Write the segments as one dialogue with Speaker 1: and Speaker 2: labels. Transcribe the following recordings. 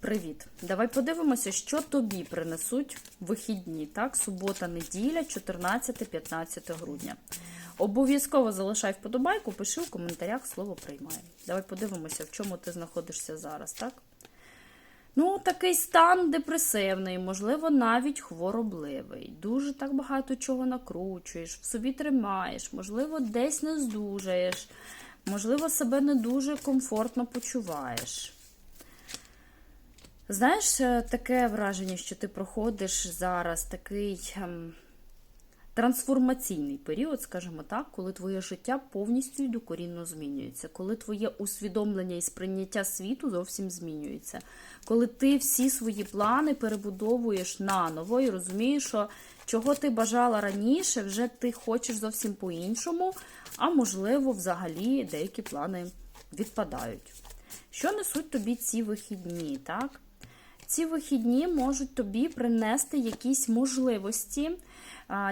Speaker 1: Привіт! Давай подивимося, що тобі принесуть вихідні, так? Субота, неділя, 14-15 грудня. Обов'язково залишай вподобайку, пиши в коментарях слово приймаю. Давай подивимося, в чому ти знаходишся зараз, так? Ну, такий стан депресивний, можливо, навіть хворобливий. Дуже так багато чого накручуєш, в собі тримаєш, можливо, десь не здужаєш, можливо, себе не дуже комфортно почуваєш. Знаєш, е, таке враження, що ти проходиш зараз такий ем, трансформаційний період, скажімо так, коли твоє життя повністю і докорінно змінюється, коли твоє усвідомлення і сприйняття світу зовсім змінюється, коли ти всі свої плани перебудовуєш наново і розумієш, що чого ти бажала раніше, вже ти хочеш зовсім по-іншому, а можливо, взагалі деякі плани відпадають. Що несуть тобі ці вихідні, так? Ці вихідні можуть тобі принести якісь можливості,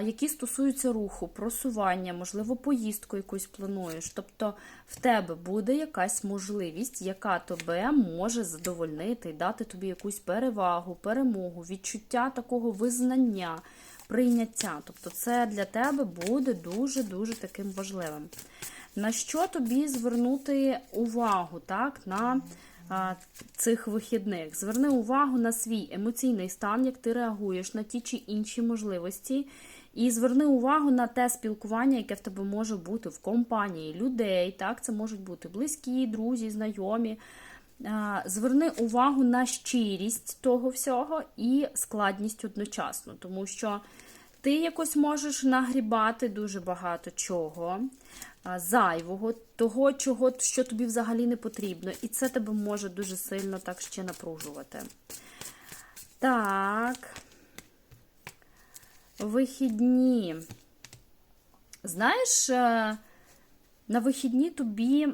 Speaker 1: які стосуються руху, просування, можливо, поїздку якусь плануєш. Тобто в тебе буде якась можливість, яка тебе може задовольнити дати тобі якусь перевагу, перемогу, відчуття такого визнання, прийняття. Тобто, це для тебе буде дуже-дуже таким важливим. На що тобі звернути увагу, так? на цих вихідних. Зверни увагу на свій емоційний стан, як ти реагуєш на ті чи інші можливості. І зверни увагу на те спілкування, яке в тебе може бути в компанії людей. Так, це можуть бути близькі, друзі, знайомі. Зверни увагу на щирість того всього і складність одночасно, тому що ти якось можеш нагрібати дуже багато чого зайвого, того, чого, що тобі взагалі не потрібно. І це тебе може дуже сильно так ще напружувати. Так. Вихідні. Знаєш, е, на вихідні тобі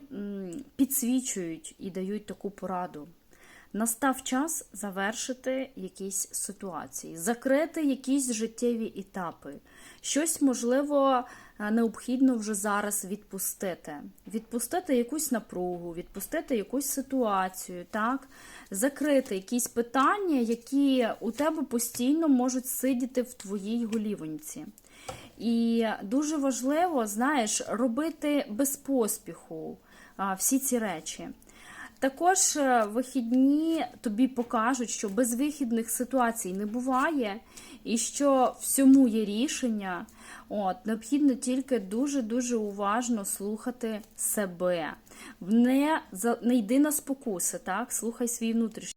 Speaker 1: підсвічують і дають таку пораду. Настав час завершити якісь ситуації, закрити якісь життєві етапи. Щось, можливо, е, необхідно вже зараз відпустити. Відпустити якусь напругу, відпустити якусь ситуацію, так? закрити якісь питання, які у тебе постійно можуть сидіти в твоїй голівоньці. І дуже важливо, знаєш, робити без поспіху всі ці речі. Також е, вихідні тобі покажуть, що безвихідних ситуацій не буває, і що всьому є рішення. От, Необхідно тільки дуже-дуже уважно слухати себе. Не, не йди на спокуси, так? слухай свій внутрішній.